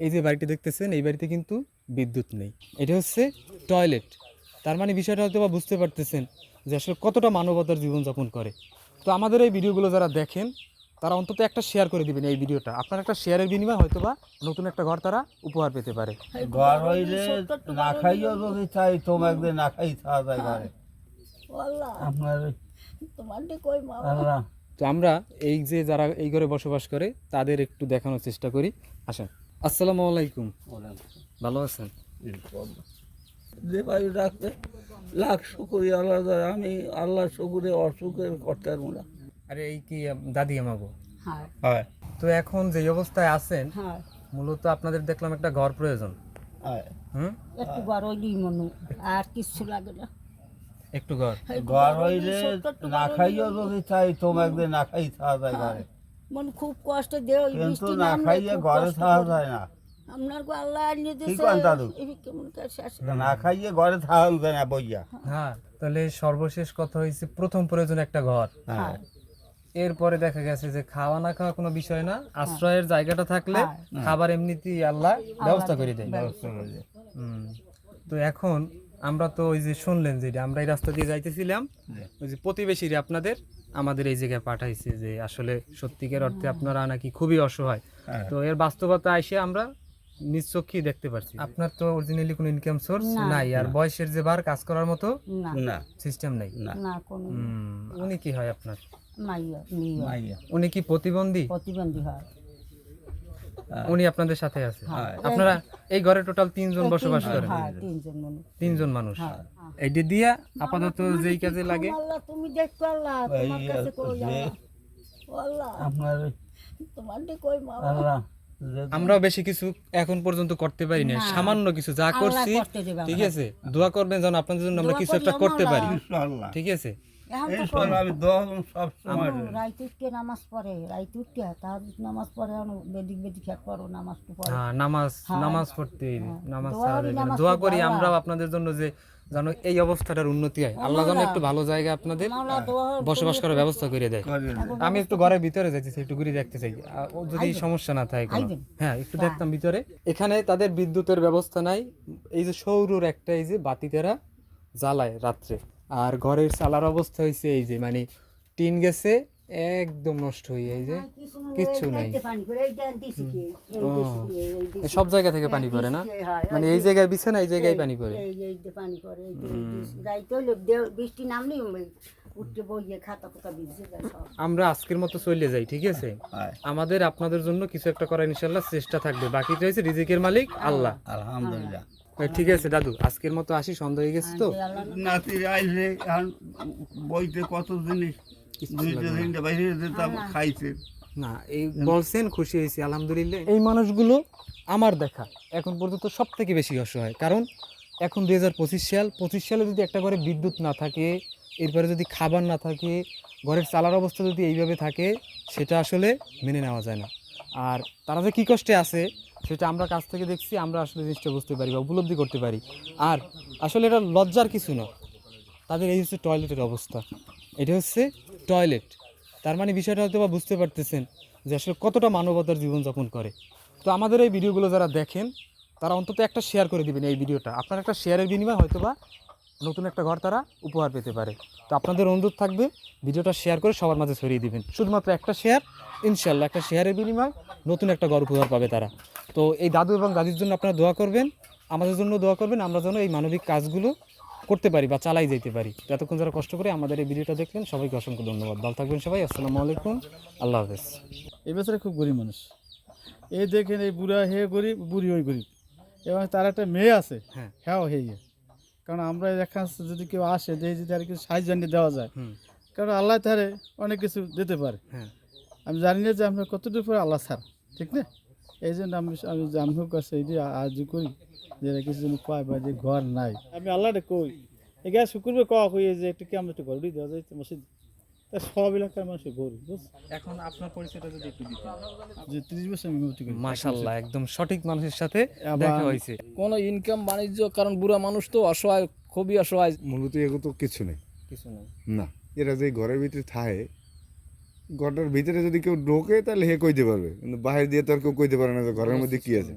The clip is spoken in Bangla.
এই যে বাড়িটি দেখতেছেন এই বাড়িতে কিন্তু বিদ্যুৎ নেই। এটা হচ্ছে টয়লেট। তার মানে বিষয়টা হয়তো বা বুঝতে পারতেছেন যে আসলে কতটা মানবতার জীবনযাপন করে। তো আমাদের এই ভিডিওগুলো যারা দেখেন তারা অন্তত একটা শেয়ার করে দিবেন এই ভিডিওটা। আপনার একটা শেয়ারের বিনিময়ে হয়তো বা নতুন একটা ঘর তারা উপহার পেতে পারে। ঘর হইলে না খাইও যদি চাই তোমাকে না খাই খাওয়া যায় ঘরে। আপনার মা? আল্লাহ। তো আমরা এই যে যারা এই ঘরে বসবাস করে তাদের একটু দেখানোর চেষ্টা করি। আসেন। আসসালামু আলাইকুম। ভালো আছেন? যে রাখতে লাখ শুকুরি আল্লাহ আমি আল্লাহ শুকুরে অসুখের করতে পারব না। আরে এই কি দাদি আমাগো? হ্যাঁ। তো এখন যে অবস্থায় আছেন হ্যাঁ। মূলত আপনাদের দেখলাম একটা ঘর প্রয়োজন। হয়। হুম? একটু মনু আর কিছু লাগে না। একটু ঘর। ঘর হইলে না খাইও যদি চাই তোমাকে না খাই খাওয়া যায় ঘরে। মন খুব কষ্ট বৃষ্টি না খাইয়ে ঘরে করি। যায় না। আপনার গো আল্লাহ আনিয়ে দিয়েছে? কেমন শেষ না খাইয়ে ঘরে খাওয়া যায় না বইয়া। হ্যাঁ তাহলে সর্বশেষ কথা হয়েছে প্রথম প্রয়োজন একটা ঘর। হ্যাঁ। এরপরে দেখা গেছে যে খাওয়া না খাওয়া কোনো বিষয় না আশ্রয়ের জায়গাটা থাকলে খাবার এমনিতেই আল্লাহ ব্যবস্থা করে দেয়। ব্যবস্থা করে দে। হুম। তো এখন আমরা তো ওই যে শুনলেন যে আমরা এই রাস্তা দিয়ে যাইতেছিলাম ওই যে প্রতিবেশীরা আপনাদের আমাদের এই জায়গায় পাঠাইছে যে আসলে সত্যিকার অর্থে আপনারা নাকি খুবই অসহায়। হ্যাঁ। তো এর বাস্তবতা এসে আমরা নিজ চোখেই দেখতে পারছি। আপনার তো অরিজিনালি কোনো ইনকাম সোর্স নাই আর বয়সের যে বার কাজ করার মতো না। না। সিস্টেম নাই। না। কোনো উনি কি হয় আপনার? মাইয়া মাইয়া। উনি কি প্রতিবন্ধী? প্রতিবন্ধী হয়। উনি আপনাদের সাথে আছে। হ্যাঁ। আপনারা এই ঘরে টোটাল তিনজন বসবাস করেন হ্যাঁ তিনজন মনু তিনজন মানুষ। হ্যাঁ এইটা দিয়া আপাতত যেই কাজে লাগে। তুমি দেখো আল্লাহ তোমার কাছে কই আল্লাহ? আপনার তোমার কই আল্লাহ আমরাও বেশি কিছু এখন পর্যন্ত করতে পারি না সামান্য কিছু যা করছি ঠিক আছে? দোয়া করবেন যেন আপনাদের জন্য আমরা কিছু একটা করতে পারি। ঠিক আছে? আমি দোয়া করব সব সময় রাইত উঠকে নামাজ পড়ে? রাইত উঠকে তার নামাজ পড়ে বেদিক বেদিক এক করো নামাজ তো পড়ে। হ্যাঁ নামাজ নামাজ পড়তে নামাজ দোয়া করি, যাবে না। নামাজ দোয়া পড়ব, করি আল্লাহ। আমরাও আপনাদের জন্য যে জানো এই অবস্থাটার উন্নতি হয়। আল্লাহ যেন একটু ভালো জায়গা আপনাদের বসবাস করার ব্যবস্থা করে দেয়। আমি একটু ঘরের ভিতরে যাইতেছি একটু ঘুরে দেখতে চাই। যদি সমস্যা না থাকে হ্যাঁ একটু দেখতাম ভিতরে। এখানে তাদের বিদ্যুতের ব্যবস্থা নাই। এই যে সৌরর একটা এই যে বাতি তারা জ্বালায় রাত্রে। আর ঘরের চালার অবস্থা হয়েছে এই যে মানে টিন গেছে একদম নষ্ট হয়ে এই যে কিচ্ছু নাই। সব জায়গা থেকে পানি পড়ে না? মানে এই জায়গায় বিছানা এই জায়গায় পানি পড়ে? বৃষ্টি আমরা আজকের মতো চলে যাই ঠিক আছে? আমাদের আপনাদের জন্য কিছু একটা করার ইনশাল্লাহ চেষ্টা থাকবে। বাকি রয়েছে রিজিকের মালিক আল্লাহ। আলহামদুলিল্লাহ। ঠিক আছে দাদু আজকের মতো আসি সন্ধ্যা হয়ে গেছে তো? নাতি আইলে এখন বইতে কত জিনিস দুইটা তিনটা বাইরে যেতাম খাইছে। না এই বলছেন খুশি হয়েছি আলহামদুলিল্লাহ। এই মানুষগুলো আমার দেখা এখন পর্যন্ত সব থেকে বেশি অসহায়। কারণ এখন দুই হাজার পঁচিশ সাল পঁচিশ সালে যদি একটা ঘরে বিদ্যুৎ না থাকে এরপরে যদি খাবার না থাকে ঘরের চালার অবস্থা যদি এইভাবে থাকে সেটা আসলে মেনে নেওয়া যায় না। আর তারা যে কী কষ্টে আছে, সেটা আমরা কাছ থেকে দেখছি, আমরা আসলে জিনিসটা বুঝতে পারি বা উপলব্ধি করতে পারি। আর আসলে এটা লজ্জার কিছু না। তাদের এই হচ্ছে টয়লেটের অবস্থা। এটা হচ্ছে টয়লেট তার মানে বিষয়টা হয়তো বা বুঝতে পারতেছেন যে আসলে কতটা মানবতার জীবনযাপন করে। তো আমাদের এই ভিডিওগুলো যারা দেখেন, তারা অন্তত একটা শেয়ার করে দিবেন এই ভিডিওটা। আপনার একটা শেয়ারের বিনিময়ে হয়তো বা নতুন একটা ঘর তারা উপহার পেতে পারে। তো আপনাদের অনুরোধ থাকবে ভিডিওটা শেয়ার করে সবার মাঝে ছড়িয়ে দিবেন। শুধুমাত্র একটা শেয়ার ইনশাল্লাহ একটা শেয়ারের বিনিময় নতুন একটা ঘর উপহার পাবে তারা। তো এই দাদু এবং দাদির জন্য আপনারা দোয়া করবেন আমাদের জন্য দোয়া করবেন আমরা যেন এই মানবিক কাজগুলো করতে পারি বা চালাই যেতে পারি। এতক্ষণ যারা কষ্ট করে আমাদের এই ভিডিওটা দেখলেন সবাইকে অসংখ্য ধন্যবাদ। ভালো থাকবেন সবাই আসসালামু আলাইকুম আল্লাহ হাফেজ। এই বছরে খুব গরিব মানুষ। এই দেখেন এই বুড়া হে গরিব বুড়ি ওই গরিব। এবং তার একটা মেয়ে আছে হ্যাঁ। হ্যাঁ হে। কারণ আমরা দেখা যদি কেউ আসে যে যদি আর কিছু সাহায্য নিয়ে দেওয়া যায় কারণ আল্লাহ তারে অনেক কিছু দিতে পারে। হ্যাঁ। আমি জানি না যে আমরা কতটুকু পরে আল্লাহ ছাড় ঠিক না? এই জন্য আমি আমি জানব কাছে এই যে আজ করি যে কিছু জন পায় বা যে ঘর নাই। আমি আল্লাহটা কই এগুলা শুক্রবার কওয়া কই যে একটু কি আমরা একটু ঘর দেওয়া যায় মসজিদ? সব এলাকার মানুষের গরিব এখন আপনার পরিচয়টা যদি একটু দিতেন। যে ত্রিশ বছর আমি মুক্তি করি মাশাল্লাহ একদম সঠিক মানুষের সাথে দেখা হয়েছে। কোনো ইনকাম বাণিজ্য কারণ বুড়া মানুষ তো অসহায় খুবই অসহায়। মূলত তো কিছু নেই। কিছু নেই। না এরা যে ঘরের ভিতরে থাকে ঘরটার ভিতরে যদি কেউ ঢোকে তাহলে হে কইতে পারবে। কিন্তু বাইরে দিয়ে তো আর কেউ কইতে পারে না যে ঘরের মধ্যে কি আছে।